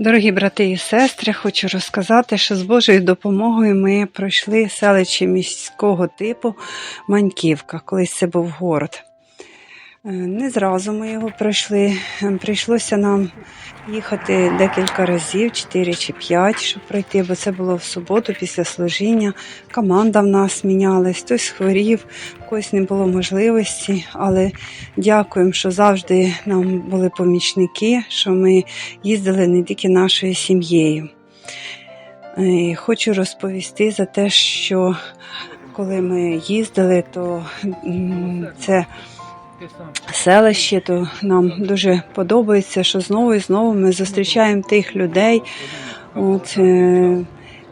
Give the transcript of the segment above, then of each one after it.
Дорогі брати і сестри, хочу розказати, що з Божою допомогою ми пройшли селище міського типу Маньківка, колись це був город. Е, Не зразу ми його пройшли. Е, Прийшлося нам їхати декілька разів, 4 чи 5, щоб пройти, бо це було в суботу після служіння. Команда в нас мінялась, хтось хворів, когось не було можливості, але дякуємо, що завжди нам були помічники, що ми їздили не тільки нашою сім'єю. Е, Хочу розповісти за те, що коли ми їздили, то це селище, то нам дуже подобається, що знову і знову ми зустрічаємо тих людей, от, е,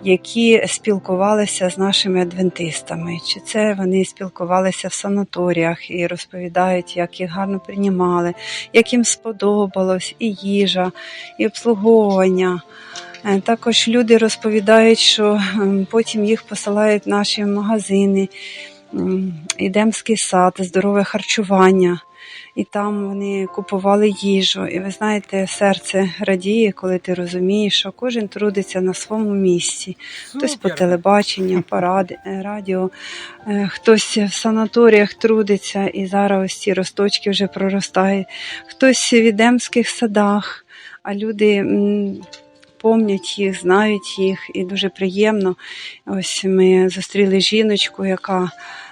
які спілкувалися з нашими адвентистами. Чи це вони спілкувалися в санаторіях і розповідають, як їх гарно приймали, як їм сподобалось і їжа, і обслуговування. Е, Також люди розповідають, що потім їх посилають в наші магазини, Ідемський сад, здорове харчування. І там вони купували їжу. І ви знаєте, серце радіє, коли ти розумієш, що кожен трудиться на своєму місці. Хтось по телебаченню, по е, радіо, е, хтось в санаторіях трудиться, і зараз ось ці росточки вже проростають, хтось в Ідемських садах, а люди. Помнять їх, знають їх, і дуже приємно. Ось ми зустріли жіночку, яка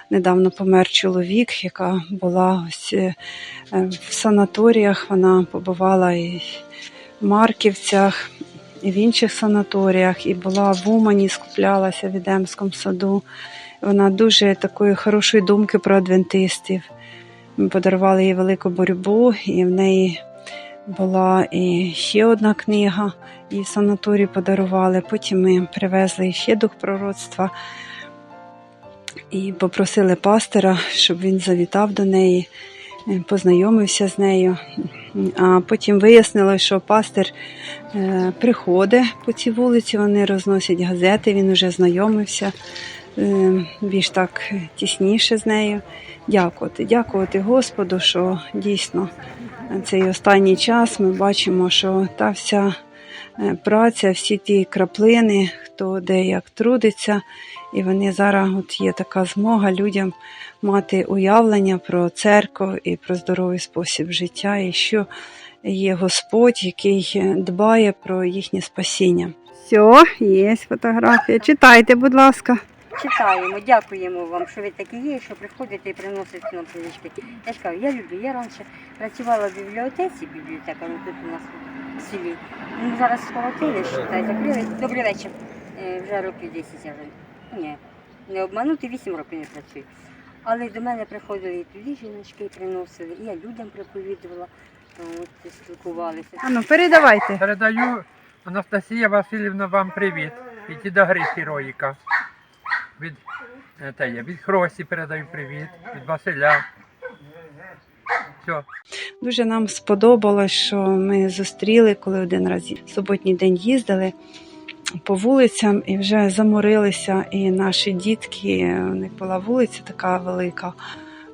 недавно помер чоловік, яка була ось е, в санаторіях. Вона побувала і в Марківцях, і в інших санаторіях, і була в Умані, скуплялася в Відемському саду. Вона дуже такої хорошої думки про адвентистів. Ми подарували їй велику боротьбу, і в неї була і ще одна книга, їй в санаторії подарували. Потім ми привезли ще дух пророцтва і попросили пастора, щоб він завітав до неї, е, познайомився з нею. А потім вияснилось, що пастор е, приходить по цій вулиці, вони розносять газети, він вже знайомився більш так тісніше з нею. Дякувати, дякувати Господу, що дійсно цей останній час ми бачимо, що та вся е, праця, всі ті краплини, хто де як трудиться, і вони зараз от є така змога людям мати уявлення про церкву і про здоровий спосіб життя, і що є Господь, який дбає про їхнє спасіння. Все, є фотографія. Читайте, будь ласка. Читаємо, дякуємо вам, що ви такі є, що приходите і приносите нам книжки. Я ж кажу, я люблю. Я раніше працювала в бібліотеці, бібліотека ну, тут у нас в селі. Ну, зараз скоротили, считай, закрили. Добрий вечір. Е, вже років 10 я вже. Ні, не обманути, 8 років не працюю. Але до мене приходили і туди жіночки приносили, і я людям проповідувала, от, спілкувалися. Ану, передавайте. Передаю Анастасія Васильівна вам привіт. Від діда Гри Героїка. Від, е, те є, від Хросі передаю привіт, від Василя. Все. Дуже нам сподобалось, що ми зустріли, коли один раз суботній день їздили по вулицям і вже заморилися. І наші дітки, у них була вулиця така велика.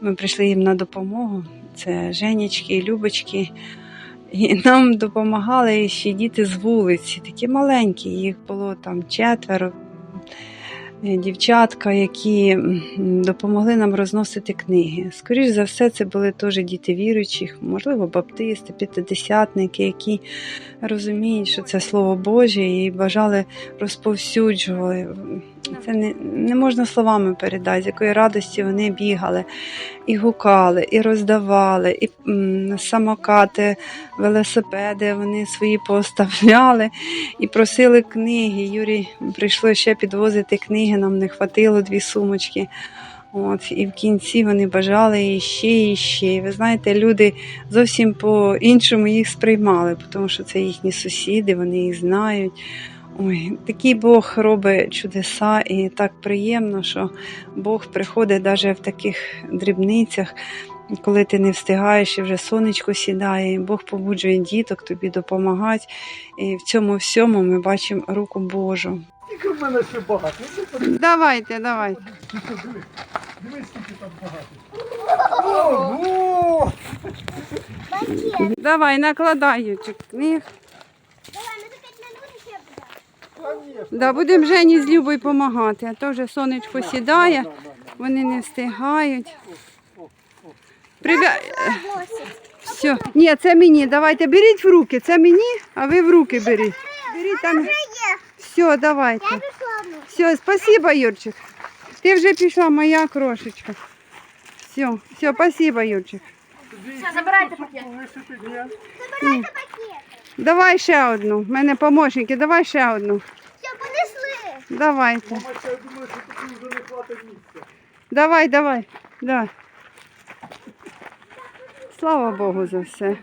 Ми прийшли їм на допомогу. Це Женечки, Любочки. І нам допомагали ще діти з вулиці, такі маленькі, їх було там четверо. Е, Дівчатка, які допомогли нам розносити книги. Скоріш за все, це були теж діти віруючих, можливо, баптисти, п'ятидесятники, які розуміють, що це слово Боже, і бажали розповсюджували. Це не, не можна словами передати, з якої радості вони бігали, і гукали, і роздавали, і м, самокати, велосипеди вони свої поставляли і просили книги. Юрій прийшло ще підвозити книги, нам не хватило дві сумочки. От, і в кінці вони бажали і ще, і ще. Ви знаєте, люди зовсім по-іншому їх сприймали, тому що це їхні сусіди, вони їх знають. Ой, такий Бог робить чудеса, і так приємно, що Бог приходить навіть в таких дрібницях, коли ти не встигаєш і вже сонечко сідає, і Бог побуджує діток тобі допомагати. І в цьому всьому ми бачимо руку Божу. Скільки в мене ще багато? Давайте, давайте. Дивись, скільки там багато. Давай, накладай ючик книг. Давай, ми за 5 Конечно. Да, будемо Жені з Любою допомагати, а то вже сонечко сідає, вони не встигають. Привя... Все. Ні, це мені. Давайте беріть в руки. Це мені, а ви в руки беріть. Беріть там. Все, давайте. Все, спасибо, Юрчик. Ти вже пішла, моя крошечка. Все, все, спасибо, Юрчик. Все, забирайте пакет. Давай ще одну. У мене помощники, давай ще одну. Все, понесли. Давайте. Мама, я думаю, що тобі вже не хватить місця. Давай, давай. Да. Слава Богу за все.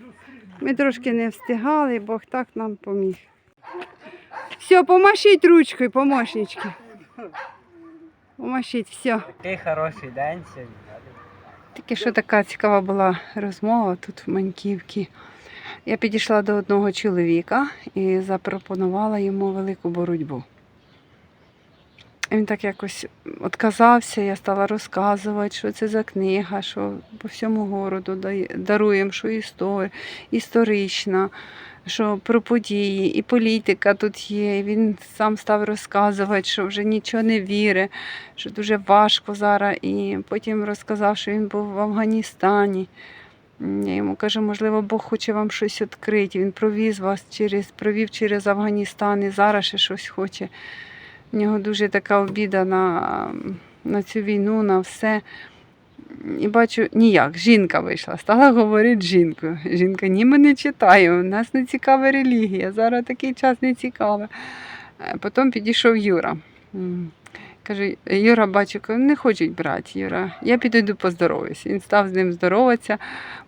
Ми трошки не встигали, Бог так нам поміг. Все, помашіть ручкою, помощнички. Помашіть, все. Такий хороший день сьогодні. Тільки що така цікава була розмова тут в Маньківці. Я підійшла до одного чоловіка і запропонувала йому велику боротьбу. Він так якось відказався, я стала розказувати, що це за книга, що по всьому городу даруємо, що історія, історична, що про події, і політика тут є. І він сам став розказувати, що вже нічого не вірить, що дуже важко зараз. І потім розказав, що він був в Афганістані. Я йому кажу, можливо, Бог хоче вам щось відкрити. Він провіз вас через, провів через Афганістан і зараз ще щось хоче. В нього дуже така обіда на, на цю війну, на все. І бачу, ніяк, жінка вийшла, стала говорити жінкою. Жінка, ні, ми не читаємо, нас не цікава релігія, зараз такий час не цікаве. Потім підійшов Юра. Каже, Юра, бачу, не хочуть брати. Юра, я підійду поздороваюся. Він став з ним здороватися,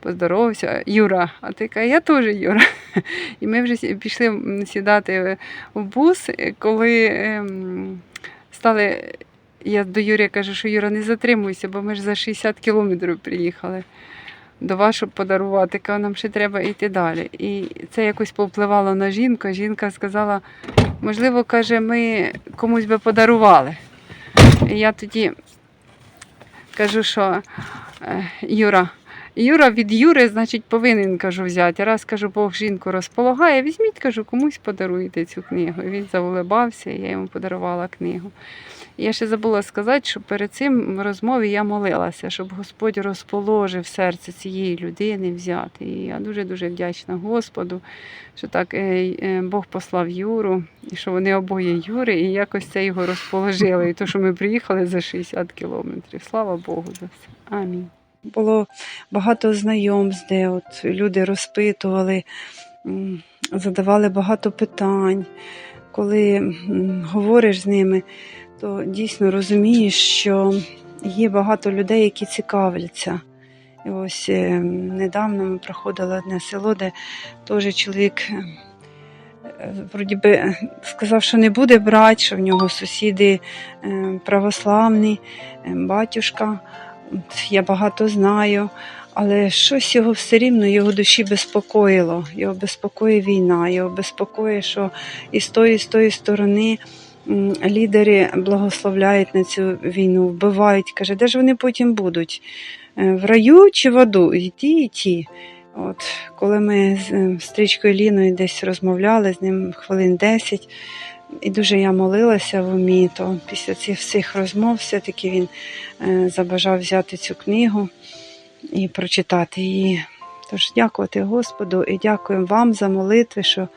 поздоровався. Юра, а ти каже, я теж Юра. І ми вже пішли сідати в бус, е, коли ем, стали. Я до Юрія кажу, що Юра, не затримуйся, бо ми ж за 60 кілометрів приїхали до вас, щоб подарувати. Каже, нам ще треба йти далі. І це якось повпливало на жінку. Жінка сказала, можливо, каже, ми комусь би подарували. Я тоді кажу, що е, Юра. Юра від Юри, значить, повинен кажу, взяти. Раз кажу, Бог жінку розполагає, візьміть, кажу, комусь подаруйте цю книгу. І він заулибався, і я йому подарувала книгу. Я ще забула сказати, що перед цим в розмові я молилася, щоб Господь розположив серце цієї людини взяти. І я дуже-дуже вдячна Господу, що так е, е, Бог послав Юру, і що вони обоє Юри, і якось це його розположили. І то, що ми приїхали за 60 кілометрів. Слава Богу за все. Амінь. Було багато знайомств, де от люди розпитували, задавали багато питань. Коли говориш з ними, то дійсно розумієш, що є багато людей, які цікавляться. І ось е, недавно ми проходили одне село, де теж чоловік е, вроді би сказав, що не буде брати, що в нього сусіди е, православні, батюшка. Я багато знаю, але щось його все рівно його душі безпокоїло. Його безпокоїть війна, його безпокоїть, що і з тої, і з тої сторони лідери благословляють на цю війну, вбивають. Каже, де ж вони потім будуть? Е, В раю чи в аду? І ті, і ті. От, коли ми з е, стрічкою Ліною десь розмовляли з ним хвилин 10, і дуже я молилася в умі, то після цих всіх розмов все-таки він е, забажав взяти цю книгу і прочитати її. Тож дякувати Господу і дякуємо вам за молитви, що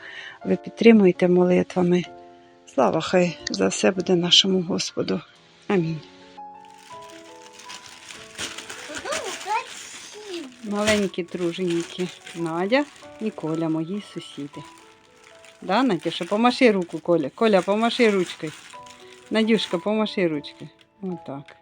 ви підтримуєте молитвами. Слава хай за все буде нашому Господу. Амінь. Маленькі друженьки Надя і Коля, мої сусіди. Да, Надюша, помаши руку, Коля. Коля, помаши ручкою. Надюшка, помаши ручкою. Отак.